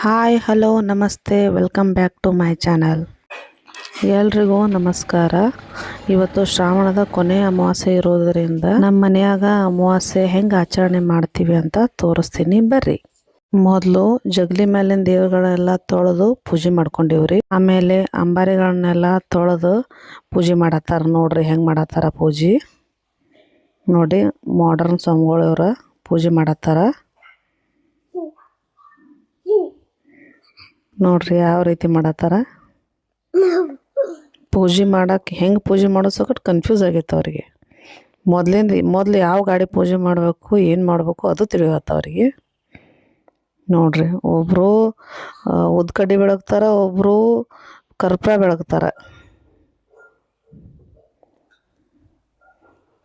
Hi, hello, ನಮಸ್ತೆ, welcome back to my channel. ಎಲ್ರಿಗೂ ನಮಸ್ಕಾರ. ಇವತ್ತು ಶ್ರಾವಣದ ಕೊನೆಯ ಅಮಾವಾಸ್ಯೆ ಇರೋದರಿಂದ ನಮ್ಮ ಮನೆಯಾಗ ಅಮಾವಾಸ್ಯೆ ಹೆಂಗೆ ಆಚರಣೆ ಮಾಡ್ತೀವಿ ಅಂತ ತೋರಿಸ್ತೀನಿ ಬರ್ರಿ. ಮೊದಲು ಜಗಲಿ ಮೇಲಿನ ದೇವರುಗಳೆಲ್ಲ ತೊಳೆದು ಪೂಜೆ ಮಾಡ್ಕೊಂಡಿವ್ರಿ. ಆಮೇಲೆ ಅಂಬಾರಿಗಳನ್ನೆಲ್ಲ ತೊಳೆದು ಪೂಜೆ ಮಾಡತ್ತಾರ ನೋಡ್ರಿ, ಹೆಂಗೆ ಮಾಡತ್ತಾರ ಪೂಜೆ. ನೋಡಿ ಮಾಡರ್ನ್ ಸ್ವಾಮಿಗಳವ್ರ ಪೂಜೆ ಮಾಡತ್ತಾರ. ನೋಡ್ರಿ ಯಾವ ರೀತಿ ಮಾಡತ್ತಾರ? ಪೂಜೆ ಮಾಡಕ್ಕೆ ಹೆಂಗೆ ಪೂಜೆ ಮಾಡೋ ಸಕಟ್ ಕನ್ಫ್ಯೂಸ್ ಆಗೈತೆ ಅವರಿಗೆ. ಮೊದಲಿಂದ ಮೊದಲು ಯಾವ ಗಾಡಿ ಪೂಜೆ ಮಾಡಬೇಕು ಏನು ಮಾಡಬೇಕು ಅದು ತಿಳಿಯತ್ತ ಅವರಿಗೆ. ನೋಡ್ರಿ ಒಬ್ಬರು ಉದ್ಕಡ್ಡಿ ಬೆಳಗ್ತಾರ ಒಬ್ಬರು ಕರ್ಪೂರ ಬೆಳಗ್ತಾರ.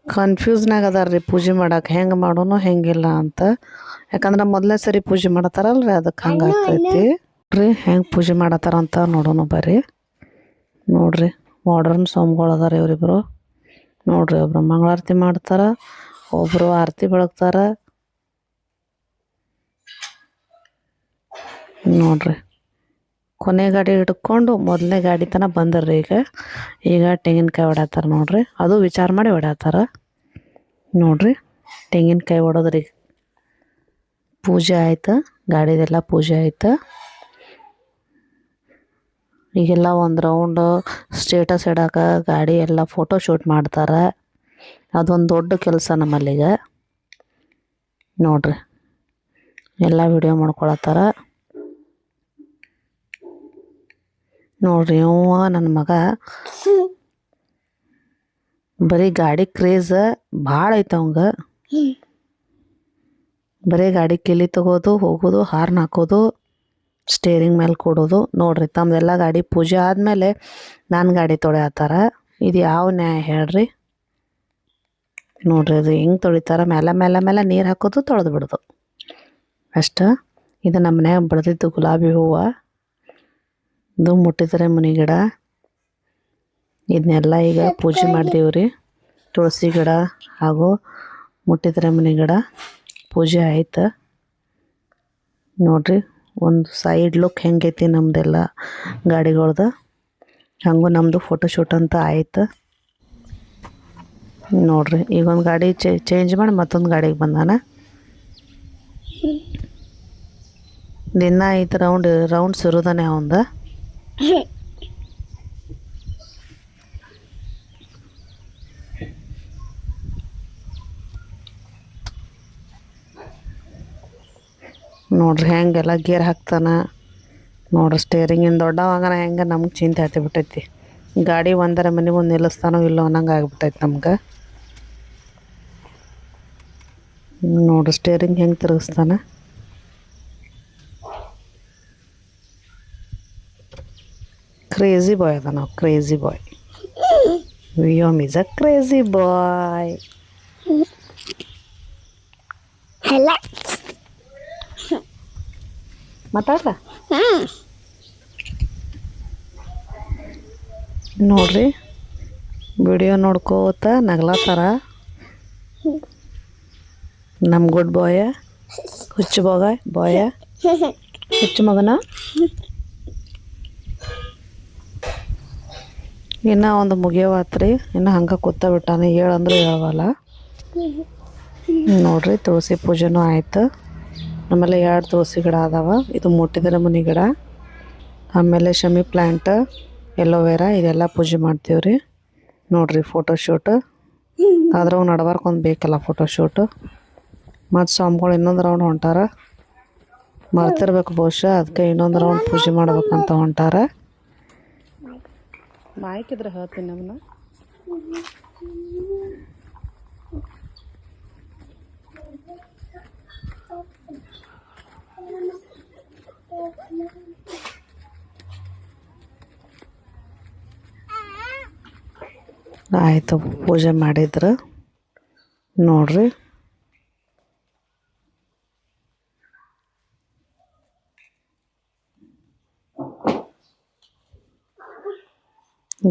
ಕನ್ಫ್ಯೂಸ್ನಾಗ ಅದಾರ ರೀ ಪೂಜೆ ಮಾಡಕ್ಕೆ ಹೆಂಗೆ ಮಾಡೋನು ಹೆಂಗಿಲ್ಲ ಅಂತ. ಯಾಕಂದ್ರೆ ಮೊದಲನೇ ಸರಿ ಪೂಜೆ ಮಾಡತ್ತಾರಲ್ರಿ ಅದಕ್ಕೆ ಹಂಗೆ ನೋಡ್ರಿ ಹೆಂಗೆ ಪೂಜೆ ಮಾಡತ್ತಾರ ಅಂತ ನೋಡೋಣ ಬರ್ರಿ. ನೋಡ್ರಿ ಮಾಡ್ರನ್ ಸೋಮ್ಗಳು ಅದಾರ ಇವರಿಬ್ರು. ನೋಡ್ರಿ, ಒಬ್ರು ಮಂಗಳಾರತಿ ಮಾಡ್ತಾರ ಒಬ್ಬರು ಆರತಿ ಬೆಳಗ್ತಾರ. ನೋಡ್ರಿ, ಕೊನೆ ಗಾಡಿ ಹಿಡ್ಕೊಂಡು ಮೊದಲನೇ ಗಾಡಿ ತನಕ ಬಂದರ್ರಿ ಈಗ. ಈಗ ತೆಂಗಿನಕಾಯಿ ಹೊಡ್ಯಾತಾರ ನೋಡ್ರಿ, ಅದು ವಿಚಾರ ಮಾಡಿ ಹೊಡ್ಯಾತಾರ. ನೋಡ್ರಿ, ತೆಂಗಿನಕಾಯಿ ಹೊಡೋದ್ರಿ. ಪೂಜೆ ಆಯ್ತು, ಗಾಡಿದೆಲ್ಲ ಪೂಜೆ ಆಯ್ತು. ಈಗೆಲ್ಲ ಒಂದು ರೌಂಡ್ ಸ್ಟೇಟಸ್ ಇಡಕ್ಕೆ ಗಾಡಿ ಎಲ್ಲ ಫೋಟೋ ಶೂಟ್ ಮಾಡ್ತಾರೆ. ಅದೊಂದು ದೊಡ್ಡ ಕೆಲಸ ನಮ್ಮಲ್ಲಿಗ. ನೋಡ್ರಿ. ಎಲ್ಲ ವಿಡಿಯೋ ಮಾಡ್ಕೊಳತ್ತಾರ. ನೋಡ್ರಿ ಇವ ನನ್ನ ಮಗ. ಬರೀ ಗಾಡಿ ಕ್ರೇಜ್ ಭಾಳ ಐತೆ ಅವಂಗ. ಬರೀ ಗಾಡಿ ಕೆಲಿ ತಗೋದು, ಹೋಗೋದು, ಹಾರ್ನ್ ಹಾಕೋದು. ಸ್ಟೇರಿಂಗ್ ಮೇಲೆ ಕೊಡೋದು. ನೋಡ್ರಿ ತಮ್ಮದೆಲ್ಲ ಗಾಡಿ ಪೂಜೆ ಆದಮೇಲೆ ನಾನು ಗಾಡಿ ತೊಳೆಯತ್ತಾರ ಇದು ಯಾವ ನ್ಯಾಯ ಹೇಳ್ರಿ? ನೋಡ್ರಿ, ಅದು ಹೆಂಗೆ ತೊಳಿತಾರ? ಮೇಲೆ ಮೇಲೆ ಮೇಲೆ ನೀರು ಹಾಕೋದು ತೊಳೆದು ಬಿಡೋದು. ಅಷ್ಟ? ಇದು ನಮ್ಮ ಮನ್ಯಾಗ ಬೆಳೆದಿದ್ದು ಗುಲಾಬಿ ಹೂವು. ಇದು ಮುಟ್ಟಿದ್ರೆ ಮುನಿ ಗಿಡ. ಇದನ್ನೆಲ್ಲ ಈಗ ಪೂಜೆ ಮಾಡ್ದೀವ್ರಿ. ತುಳಸಿ ಗಿಡ ಹಾಗೂ ಮುಟ್ಟಿದ್ರೆ ಮುನಿ ಗಿಡ. ಪೂಜೆ ಆಯ್ತು. ನೋಡ್ರಿ. ಒಂದು ಸೈಡ್ ಲುಕ್ ಹೆಂಗೈತಿ ನಮ್ದೆಲ್ಲ ಗಾಡಿಗಳ್ದು. ಹಂಗೂ ನಮ್ಮದು ಫೋಟೋಶೂಟ್ ಅಂತ ಆಯ್ತು. ನೋಡ್ರಿ ಈಗ ಒಂದು ಗಾಡಿ ಚೇಂಜ್ ಮಾಡಿ ಮತ್ತೊಂದು ಗಾಡಿಗೆ ಬಂದಾನ. ದಿನ ಐತೆ ರೌಂಡ್ ರೌಂಡ್ಸ್ ಇರೋದಾನೆ ಅವಂದ. ನೋಡ್ರಿ ಹೆಂಗೆಲ್ಲ ಗೇರ್ ಹಾಕ್ತಾನ. ನೋಡ್ರಿ ಸ್ಟೇರಿಂಗಿನ ದೊಡ್ಡವಾಗನ ಹೆಂಗೆ ನಮ್ಗೆ ಚಿಂತೆ ಹತ್ತಿ ಬಿಟ್ಟೈತಿ ಗಾಡಿ ಒಂದರ ಮನೆ ಮುಂದೆ ನಿಲ್ಲಿಸ್ತಾನೋ ಇಲ್ಲೋ ಅನ್ನಂಗೆ ಆಗ್ಬಿಟ್ಟೈತಿ ನಮ್ಗೆ. ನೋಡ್ರಿ ಸ್ಟೇರಿಂಗ್ ಹೆಂಗೆ ತಿರುಗಿಸ್ತಾನ. ಕ್ರೇಜಿ ಬಾಯ್ ಅದ ನಾವು crazy boy Vyom is a crazy boy Hello. ಮಾತಾಡ್ರ ನೋಡ್ರಿ ವಿಡಿಯೋ ನೋಡ್ಕೋತ ನಗ್ಲತ್ತಾರ ನಮ್ಮ ಗುಡ್ ಬಾಯ ಹುಚ್ಚು ಬಾಗ ಬಾಯ ಹುಚ್ಚು ಮಗನ? ಇನ್ನ ಒಂದು ಮುಗಿಯವಾತ್ರಿ ಇನ್ನು ಹಂಗೆ ಕೂತ ಬಿಟ್ಟಾನೆ ಹೇಳಂದ್ರೆ ಹೇಳವಲ್ಲ. ನೋಡ್ರಿ ತುಳಸಿ ಪೂಜೆನೂ ಆಯ್ತು. ಆಮೇಲೆ ಎರಡು ತುಳಸಿ ಗಿಡ ಅದಾವ. ಇದು ಮುಟ್ಟಿದ್ರೆ ಮನಿ ಗಿಡ. ಆಮೇಲೆ ಶಮಿ ಪ್ಲ್ಯಾಂಟ್ ಎಲೋವೇರಾ, ಇದೆಲ್ಲ ಪೂಜೆ ಮಾಡ್ತೀವಿ ರೀ ನೋಡ್ರಿ ಫೋಟೋಶೂಟ್ ಅದ್ರಾಗ ನಡ್ಬಾರ್ಕ್ ಒಂದು ಬೇಕಲ್ಲ ಫೋಟೋಶೂಟು ಮತ್ತು ಸ್ವಾಮಿಗಳು ಇನ್ನೊಂದು ರೌಂಡ್ ಹೊಂಟಾರ. ಮರ್ತಿರ್ಬೇಕು ಬಹುಶಃ ಅದಕ್ಕೆ ಇನ್ನೊಂದು ರೌಂಡ್ ಪೂಜೆ ಮಾಡ್ಬೇಕಂತ ಹೊಂಟಾರ. ಮಾಯ್ಕಿದ್ರೆ ಹೇಳ್ತೀನಿ ನಮ್ಮನ್ನ ಆಯಿತು, ಪೂಜೆ ಮಾಡಿದ್ರು. ನೋಡ್ರಿ.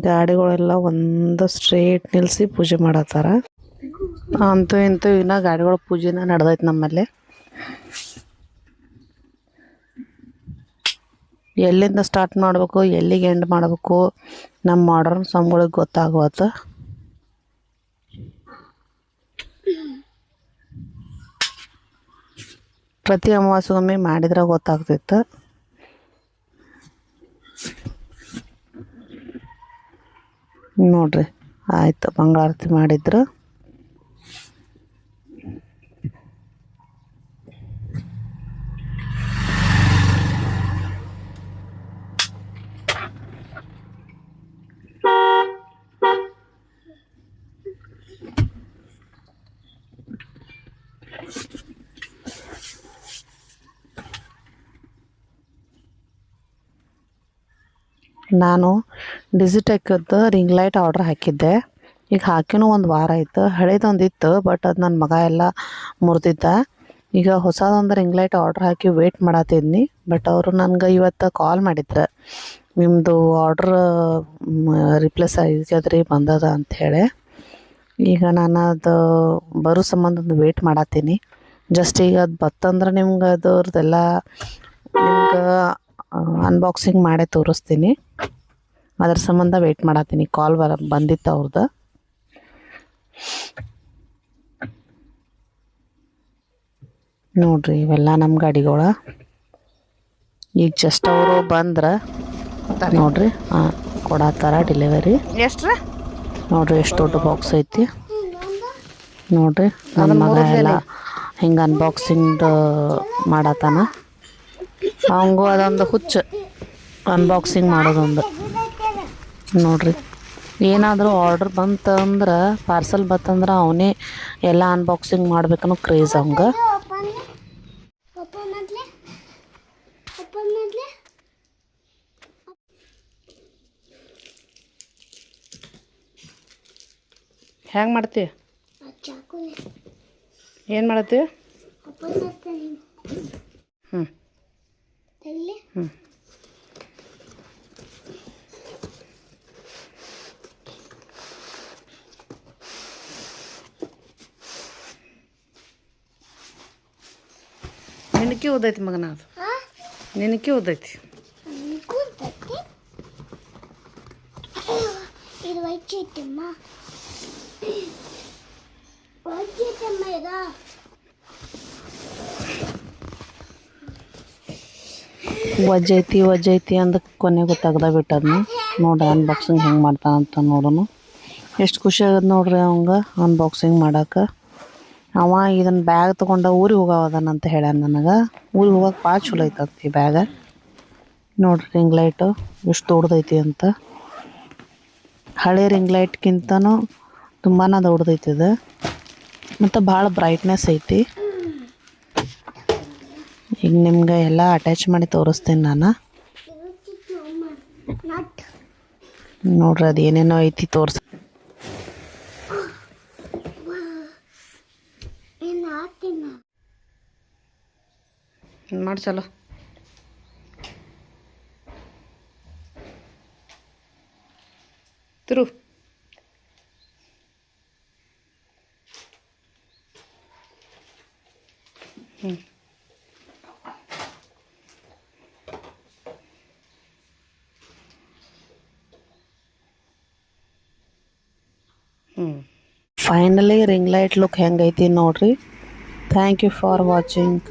ಗಾಡಿಗಳೆಲ್ಲ ಒಂದು ಸ್ಟ್ರೇಟ್ ನಿಲ್ಲಿಸಿ ಪೂಜೆ ಮಾಡತ್ತಾರ. ಅಂತೂ ಇಂತೂ ಇನ್ನ ಗಾಡಿಗಳ ಪೂಜೆನ ನಡೆದೈತೆ ನಮ್ಮಲ್ಲಿ. ಎಲ್ಲಿಂದ ಸ್ಟಾರ್ಟ್ ಮಾಡಬೇಕು, ಎಲ್ಲಿಗೆ ಎಂಡ್ ಮಾಡಬೇಕು, ನಮ್ಮ ಮಾಡರ್ನ್ ಸಾಂಗ್ಗಳಿಗೆ ಗೊತ್ತಾಗುವತ್ತು. ಪ್ರತಿ ಅಮಾವಾಸ್ಯೆಗೊಮ್ಮೆ ಮಾಡಿದ್ರೆ ಗೊತ್ತಾಗ್ತಿತ್ತು. ನೋಡ್ರಿ ಆಯ್ತು ಮಂಗಳಾರತಿ ಮಾಡಿದ್ರು. ನಾನು ಡಿಜಿಟೆಕ್ಕದ್ದು ರಿಂಗ್ ಲೈಟ್ ಆರ್ಡ್ರ್ ಹಾಕಿದ್ದೆ. ಈಗ ಹಾಕಿನೂ ಒಂದು ವಾರ ಆಯ್ತು. ಹಳೇದೊಂದು ಇತ್ತು ಬಟ್ ಅದು ನನ್ನ ಮಗ ಎಲ್ಲ ಮುರಿದಿದ್ದ. ಈಗ ಹೊಸದೊಂದು ರಿಂಗ್ ಲೈಟ್ ಆರ್ಡ್ರ್ ಹಾಕಿ ವೇಟ್ ಮಾಡತ್ತಿದ್ನಿ ಬಟ್ ಅವರು ನನಗೆ ಇವತ್ತು ಕಾಲ್ ಮಾಡಿದ್ರು. ನಿಮ್ಮದು ಆರ್ಡ್ರ್ ರಿಪ್ಲೇಸ್ ಆಗ್ಯದ್ರಿ ಬಂದದ ಅಂಥೇಳಿ ಈಗ ನಾನು ಅದು ಬರೋ ಸಂಬಂಧ ಒಂದು ವೇಟ್ ಮಾಡತ್ತೀನಿ ಜಸ್ಟ್ ಈಗ ಅದು ಬತ್ತಂದ್ರೆ ನಿಮ್ಗೆ ಅದ್ರದ್ದೆಲ್ಲ, ನಿಮ್ಗೆ ಅನ್ಬಾಕ್ಸಿಂಗ್ ಮಾಡೇ ತೋರಿಸ್ತೀನಿ. ಅದ್ರ ಸಂಬಂಧ ವೆಯ್ಟ್ ಮಾಡತ್ತೀನಿ ಕಾಲ್ ಬರ ಬಂದಿತ್ತು ಅವ್ರದ್ದು ನೋಡ್ರಿ ಇವೆಲ್ಲ ನಮ್ಮ ಗಾಡಿಗಳ. ಈಗ ಜಸ್ಟ್ ಅವರು ಬಂದ್ರೆ ನೋಡ್ರಿ ಹಾಂ ಕೊಡತ್ತಾರ ಡೆಲಿವರಿ ಎಷ್ಟು ನೋಡ್ರಿ ಎಷ್ಟು ದೊಡ್ಡ ಬಾಕ್ಸ್ ಐತಿ. ನೋಡ್ರಿ ನನ್ನ ಮಗ ಎಲ್ಲ ಹಿಂಗೆ ಅನ್ಬಾಕ್ಸಿಂಗ್ ಮಾಡತ್ತಾನ ಅವಂಗೂ ಅದೊಂದು ಹುಚ್ಚು. ಅನ್ಬಾಕ್ಸಿಂಗ್ ಮಾಡೋದೊಂದು ನೋಡ್ರಿ. ಏನಾದರೂ ಆರ್ಡ್ರ್ ಬಂತಂದ್ರೆ ಪಾರ್ಸಲ್ ಬಂತಂದ್ರೆ ಅವನೇ ಎಲ್ಲ ಅನ್ಬಾಕ್ಸಿಂಗ್ ಮಾಡ್ಬೇಕನ್ನೋ ಕ್ರೇಜ್ ಅವಂಗೆ. ಹೆಂಗೆ ಮಾಡ್ತೀವಿ ಏನು ಮಾಡತ್ತಿ? ನಿನಕ್ಕೆ ಓದೈತಿ ಮಗನ ಅದು? ಹಾ? ನಿನಕ್ಕೆ ಓದೈತಿ? ವಜ್ಜೈತಿ ವಜ್ಜೈತಿ ಅಂದ ಕೊನೆಗೂ ತೆಗ್ದ ಬಿಟ್ಟದ್ನ. ನೋಡ್ರಿ ಅನ್ಬಾಕ್ಸಿಂಗ್ ಹೆಂಗೆ ಮಾಡ್ತಾನಂತ ನೋಡೋನು. ಎಷ್ಟು ಖುಷಿ ಆಗದ ನೋಡ್ರಿ ಅವಂಗ ಅನ್ಬಾಕ್ಸಿಂಗ್ ಮಾಡಕ್ಕೆ ಅವ ಇದನ್ನ ಬ್ಯಾಗ್ ತೊಗೊಂಡ ಊರಿಗೆ ಹೋಗವದನಂತ ಹೇಳ್ಯಾನ ನನಗೆ. ಊರಿಗೆ ಹೋಗಕ್ಕೆ ಭಾಳ ಚಲೋ ಐತಂತ ಈ ಬ್ಯಾಗ ನೋಡ್ರಿ ರಿಂಗ್ ಲೈಟು ಎಷ್ಟು ದೊಡ್ಡದೈತಿ ಅಂತ. ಹಳೆ ರಿಂಗ್ ಲೈಟ್ಗಿಂತನೂ ತುಂಬಾ ದೊಡ್ಡದೈತಿ ಇದು. ಮತ್ತು ಭಾಳ ಬ್ರೈಟ್ನೆಸ್ ಐತಿ. ಈಗ ನಿಮ್ಗೆ ಎಲ್ಲ ಅಟ್ಯಾಚ್ ಮಾಡಿ ತೋರಿಸ್ತೀನಿ ನಾನು. ನೋಡ್ರಿ ಅದು ಏನೇನೋ ಐತಿ ತೋರ್ಸ ಏನು ಹಾಕ್ತೀನಿ ಮಾಡಿ ಚಲೋ. ತಿರು. ಹ್ಞೂ ಫೈನಲಿ ರಿಂಗ್ ಲೈಟ್ ಲುಕ್ ಹೆಂಗೈತಿ ನೋಡ್ರಿ ಥ್ಯಾಂಕ್ ಯು ಫಾರ್ ವಾಚಿಂಗ್